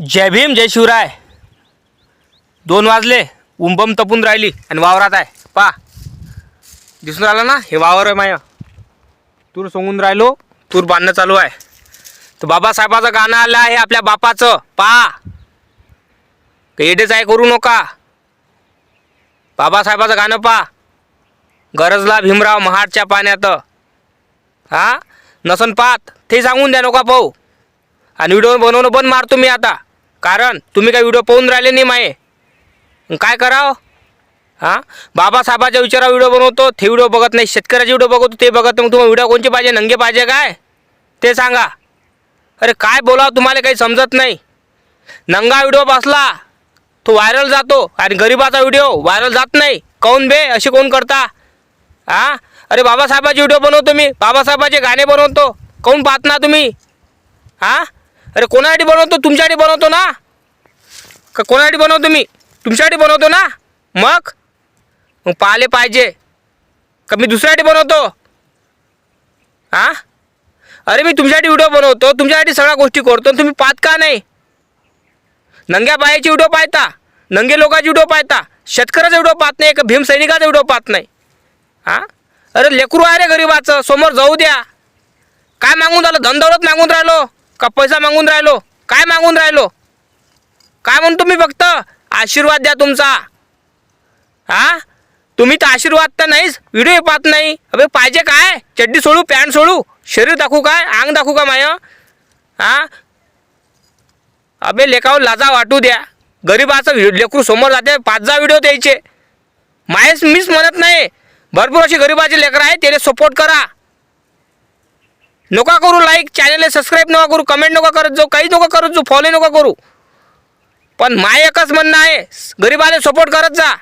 जय भीम जय शिवराय. दोन वाजले उंबम तपून राहिली आणि वावरात आहे. पा. दिसून राहिलं ना? हे वावर आहे माय. तूर सोंगून राहिलो तूर बांधणं चालू आहे. तर बाबासाहेबाचं गाणं आलं आहे आपल्या बापाचं. पा. एडेच आहे करू नका. बाबासाहेबाचं गाणं पा. गरजला भीमराव महाडच्या पाण्यात. हा? नसन पात. ते सांगून द्या नका पाहू. आणि व्हिडिओ बनवणं बंद मारतो मी आता. कारण तुम्ही काय व्हिडिओ पाहून राहिले नाही माये. मग काय करावं? हां? बाबासाहेबाच्या विचारावर व्हिडिओ बनवतो ते व्हिडिओ बघत नाही. शेतकऱ्याचे व्हिडिओ बघतो ते बघत मग तुम्हाला व्हिडिओ कोणचे पाहिजे? नंगे पाहिजे काय? ते सांगा. अरे काय बोलावं तुम्हाला काही समजत नाही. नंगा व्हिडिओ बसला तो व्हायरल जातो आणि गरिबाचा व्हिडिओ व्हायरल जात नाही. काऊन बे? असे कोण करता? हां? अरे बाबासाहेबाचे व्हिडिओ बनवतो मी. बाबासाहेबाचे गाणे बनवतो. काऊन पाहत ना तुम्ही? हां? अरे कोणासाठी बनवतो? तुमच्यासाठी बनवतो ना? का कोणासाठी बनवतो मी? तुमच्यासाठी बनवतो ना? मग? मग पाहिले पाहिजे. का मी दुसऱ्यासाठी बनवतो? हां अरे मी तुमच्यासाठी व्हिडिओ बनवतो तुमच्यासाठी सगळ्या गोष्टी करतो तुम्ही पाहत का नाही? नंग्या बायाची व्हिडिओ पाहता नंगे लोकांची व्हिडिओ पाहता शेतकऱ्याचा व्हिडिओ पाहत नाही का भीमसैनिकाचा व्हिडिओ पाहत नाही? हां अरे लेकरू आहे रे गरीबाचं समोर जाऊ द्या. काय मागून राहिलं? धनदौलत मागून राहिलो. का पैसा मागून राहिलो? काय मागून राहिलो? काय म्हणतो मी फक्त? आशीर्वाद द्या तुमचा. हा? तुम्ही तर आशीर्वाद तर नाहीच व्हिडिओ पाहत नाही. अबे पाहिजे काय? चड्डी सोडू पॅन्ट सोडू? शरीर दाखवू काय? अंग दाखवू का माय? हा? अबे लेखावर लाजा वाटू द्या. गरीबाचं लेकरू समोर जाते पाच दहा व्हिडिओ द्यायचे. मायच मीच म्हणत नाही. भरपूर अशी गरीबाचे लेकरं आहे त्याला सपोर्ट करा. नका करू लाईक चॅनलला सबस्क्राईब नका करू कमेंट नका करत जाऊ काही नका करत जाऊ फॉलो नका करू. पण माय एकच म्हणणं आहे गरीबाला सपोर्ट करत जा.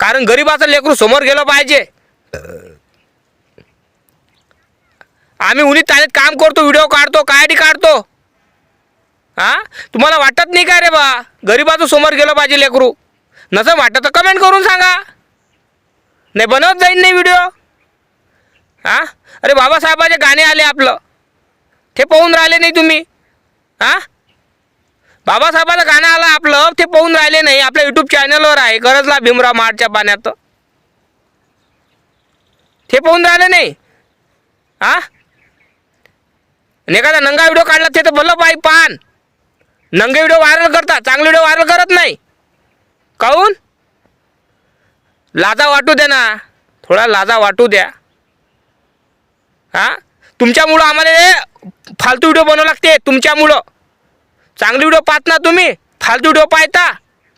कारण गरीबाचं लेकरू समोर गेलं पाहिजे. आम्ही उन्ही तालीत काम करतो व्हिडिओ काढतो कायडी काढतो. हां? तुम्हाला वाटत नाही काय रे बा गरीबाचं समोर गेलं पाहिजे लेकरू? नसं वाटत तर कमेंट करून सांगा. नाही बनवत जाईन नाही व्हिडिओ हां? अरे बाबासाहेबाचे गाणे आले आपलं. ते पाहून राहिले नाही तुम्ही. हां? बाबासाहेबाचं गाणं आलं आपलं ते पाहून राहिले नाही. आपल्या युट्यूब चॅनलवर आहे. गरजला भीमराव मार्चच्या पाण्यात. ते पाहून राहिले नाही. हां? आणि एखादा नंगा व्हिडिओ काढला ते तर बोललं बाई पान. नंगे व्हिडिओ व्हायरल करतात चांगले व्हिडिओ व्हायरल करत नाही. काहून लाजा वाटू द्या ना. थोडा लाजा वाटू द्या. हां? तुमच्यामुळं आम्हाला फालतू व्हिडिओ बनवावं लागते तुमच्यामुळं. चांगले व्हिडिओ पाहत ना तुम्ही फालतू व्हिडिओ पाहता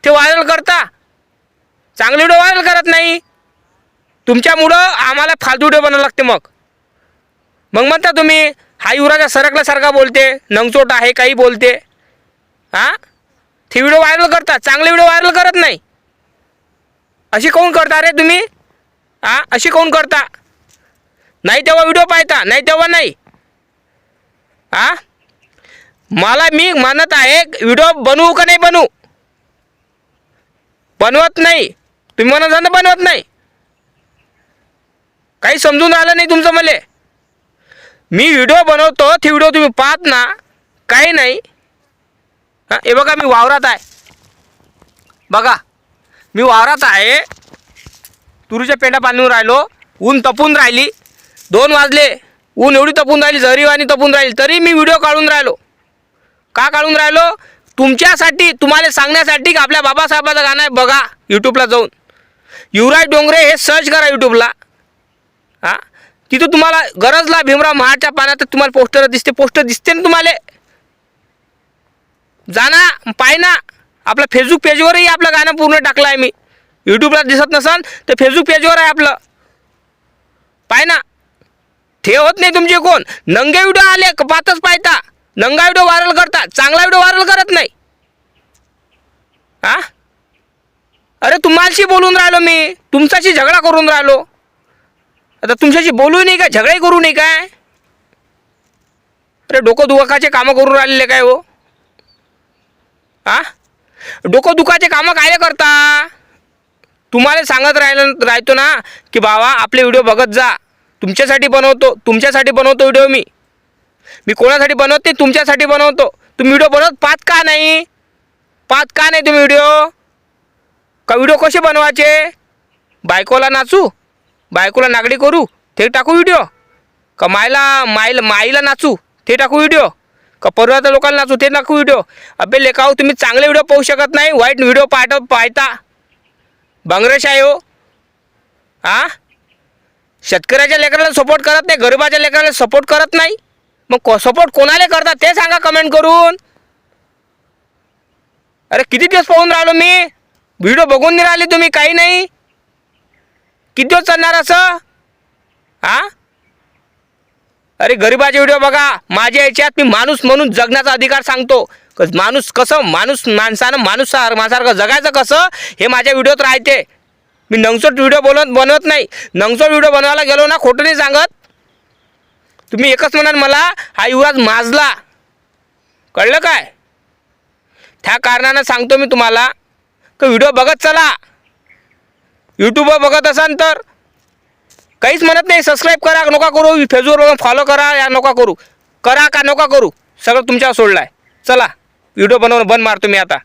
ते व्हायरल करता. चांगले व्हिडिओ व्हायरल करत नाही. तुमच्यामुळं आम्हाला फालतू व्हिडिओ बनवावं लागते मग. मग म्हणता तुम्ही हा युवराजा सरकल्यासारखा बोलते नंगचोट आहे काही बोलते. हां? ते व्हिडिओ व्हायरल करता चांगले व्हिडिओ व्हायरल करत नाही. अशी कोण करता रे तुम्ही? हां? अशी कोण करता? नाही तेव्हा व्हिडिओ पाहता नाही तेव्हा नाही. आ? मला मी म्हणत आहे व्हिडिओ बनवू का नाही बनवू? बनवत नाही. तुम्ही म्हणत जा ना बनवत नाही. काही समजून आलं नाही तुमचं मला. मी व्हिडिओ बनवतो ती व्हिडिओ तुम्ही पाहत ना काही नाही. हां हे बघा मी वावरात आहे. बघा मी वावरात आहे. तुरीच्या पेंडा बांधून राहिलो ऊन तपून राहिली. दोन वाजले. ऊन एवढी तपून राहिली झरीवाणी तपून राहिली तरी मी व्हिडिओ काढून राहिलो. का काढून राहिलो? तुमच्यासाठी तुम्हाला सांगण्यासाठी की आपल्या बाबासाहेबाचं गाणं आहे बघा यूट्यूबला जाऊन. युवराज डोंगरे हे सर्च करा यूट्यूबला हां? तिथं तुम्हाला गरजला भीमराव महाडच्या पाण्यात तुम्हाला पोस्टर दिसते पोस्टर दिसते ना तुम्हाला. जाना पाय ना. फेसबुक पेजवरही आपलं गाणं पूर्ण टाकलं आहे मी यूट्यूबला दिसत नसन तर फेसबुक पेजवर आहे आपलं. पाय ना. ते होत नाही तुमचे कोण. नंगे व्हिडिओ आले कपातच पाहतच पाहता नंगा व्हिडिओ व्हायरल करता. चांगला व्हिडिओ व्हायरल करत नाही. हा अरे तुम्हालाशी बोलून राहिलो मी. तुमच्याशी झगडा करून राहिलो. आता तुमच्याशी बोलू नाही काय? झगडाही करू नाही काय? अरे डोकं दुखाचे कामं करून राहिलेले काय हो? आ? डोकं दुखाचे कामं काय करता? तुम्हाला सांगत राहिलं राहतो ना की बाबा आपले व्हिडिओ बघत जा. तुमच्यासाठी बनवतो तुमच्यासाठी बनवतो व्हिडिओ मी. मी कोणासाठी बनवत नाही तुमच्यासाठी बनवतो. तुम्ही व्हिडिओ बनवत पाहत का नाही? पाहत का नाही तुम्ही व्हिडिओ? का व्हिडिओ कसे बनवायचे? बायकोला नाचू? बायकोला नागडी करू? ते टाकू व्हिडिओ? का मायला मायला माईला नाचू? ते टाकू व्हिडिओ? का परवाच्या लोकांना नाचू? ते टाकू व्हिडिओ? अबे लेखाओ तुम्ही चांगले व्हिडिओ पाहू शकत नाही वाईट व्हिडिओ पाहत पाहता. बांगरेश आहे हो. आ? शेतकऱ्याच्या लेकराला सपोर्ट करत नाही गरिबाच्या लेकराला सपोर्ट करत नाही. मग को सपोर्ट कोणाला करता ते सांगा कमेंट करून. अरे किती दिवस पाहून राहिलो मी? व्हिडिओ बघून नाही राहिले तुम्ही काही नाही. किती दिवस चालणार असं? हा अरे गरिबाचे व्हिडिओ बघा. माझ्या याच्यात मी माणूस म्हणून जगण्याचा अधिकार सांगतो. माणूस कसं माणूस माणसानं माणूस माणसासारखं जगायचं कसं? हे माझ्या व्हिडिओत राहते. मी नंगसोट व्हिडिओ बोलत बनवत नाही. नंगसोट व्हिडिओ बनवायला गेलो ना खोटं नाही सांगत. तुम्ही एकच म्हणाल मला हा युवराज माजला. कळलं काय? त्या कारणानं सांगतो मी तुम्हाला की व्हिडिओ बघत चला. यूट्यूबवर बघत असाल तर. काहीच म्हणत नाही सबस्क्राईब करा नका करू फेसबुकवर फॉलो करा या नका करू. करा का नका करू? सगळं तुमच्यावर सोडलं आहे चला व्हिडिओ बनवून बंद मारतो मी आता.